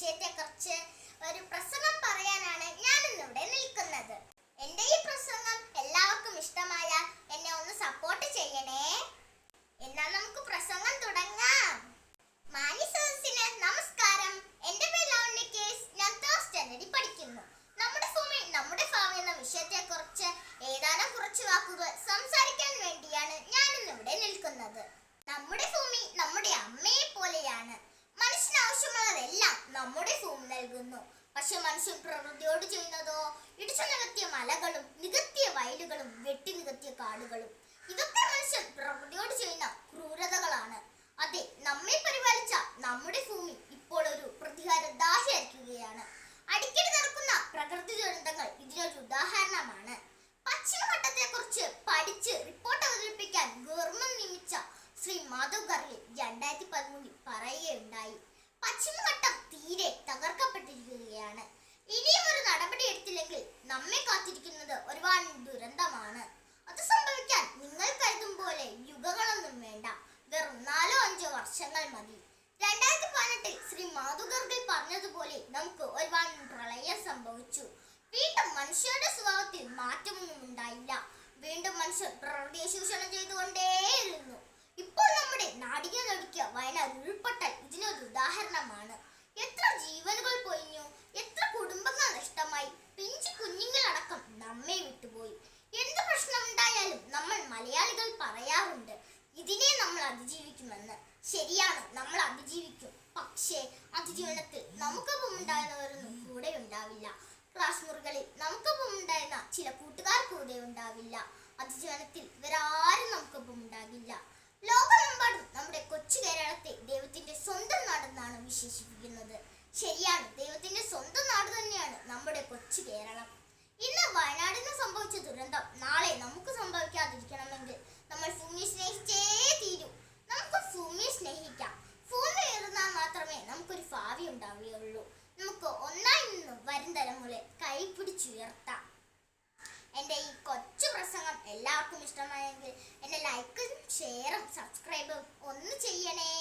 വിഷയത്തെ കുറിച്ച് ഒരു പ്രസംഗം പ്രകൃതിയോട് ചെയ്യുന്നതോ ഇടിച്ചു നികത്തിയ മലകളും നികത്തിയ വയലുകളും വെട്ടി നികത്തിയ കാടുകളും ഇതൊക്കെ മനുഷ്യൻ പ്രകൃതിയോട് ചെയ്യുന്ന ക്രൂരതകളാണ്. അതെ നമ്മെ പരിപാലിച്ച നമ്മുടെ ഭൂമി ഇപ്പോൾ ഒരു പ്രതികാര ദാഹിയായിരിക്കുകയാണ്. അടിക്കടി നടക്കുന്ന പ്രകൃതി ദുരന്തങ്ങൾ ഇതിനൊരു ഉദാഹരണമാണ്. പശ്ചിമഘട്ടത്തെ കുറിച്ച് പഠിച്ച് റിപ്പോർട്ട് അവതരിപ്പിക്കാൻ ഗവൺമെന്റ് നിയമിച്ച ശ്രീ മാധവ് ഖർഗെ രണ്ടായിരത്തി പതിമൂന്നിൽ പറയുകയുണ്ടായി. പശ്ചിമഘട്ടം നമ്മെ കാത്തിരിക്കുന്നത് ഒരുപാട് ദുരന്തമാണ്. അത് സംഭവിക്കാൻ നിങ്ങൾ കരുതും പോലെ യുഗങ്ങളൊന്നും വേണ്ട. വെറും നാലോ അഞ്ചോ വർഷങ്ങൾ മതി. രണ്ടായിരത്തി പതിനെട്ടിൽ ശ്രീ മാധു ഗർഗിൽ പറഞ്ഞതുപോലെ നമുക്ക് ഒരുപാട് പ്രളയം സംഭവിച്ചു. വീണ്ടും മനുഷ്യരുടെ സ്വഭാവത്തിൽ മാറ്റമൊന്നും ഉണ്ടായില്ല. വീണ്ടും മനുഷ്യർ പ്രകൃതിയെ ചൂഷണം ചെയ്തുകൊണ്ടേയിരുന്നു. ഇപ്പോൾ നമ്മുടെ നാടിനെ നടുക്കിയ വയനാട് ഉരുൾപൊട്ടൽ അതിജീവിക്കുമെന്ന്. ശരിയാണ് നമ്മൾ അതിജീവിക്കും. പക്ഷേ അതിജീവനത്തിൽ നമുക്കൊപ്പം ഉണ്ടായിരുന്നവരൊന്നും കൂടെ ഉണ്ടാവില്ല. ക്ലാസ് മുറികളിൽ നമുക്കൊപ്പം ഉണ്ടായിരുന്ന ചില കൂട്ടുകാർ കൂടെ ഉണ്ടാവില്ല. അതിജീവനത്തിൽ ഇവരാരും നമുക്കൊപ്പം ഉണ്ടാകില്ല. ലോകമെമ്പാടും നമ്മുടെ കൊച്ചു കേരളത്തെ ദൈവത്തിന്റെ സ്വന്തം നാടെന്നാണ് വിശേഷിപ്പിക്കുന്നത്. ശരിയാണ് ദൈവത്തിന്റെ സ്വന്തം നാട് തന്നെയാണ് നമ്മുടെ കൊച്ചു കേരളം. ഇന്ന് വയനാടിന് സംഭവിച്ച ദുരന്തം നാളെ നമുക്ക് സംഭവിക്കാതിരിക്കണമെങ്കിൽ ഉണ്ടാവുകയുള്ളൂ നമുക്ക് ഒന്നായി നിന്ന് വരും തലമുറയെ കൈപിടിച്ചുയർത്താം എന്റെ ഈ കൊച്ചു പ്രസംഗം എല്ലാവർക്കും ഇഷ്ടമായെങ്കിൽ എന്നെ ലൈക്കും ഷെയറും സബ്സ്ക്രൈബും ഒന്ന് ചെയ്യണേ.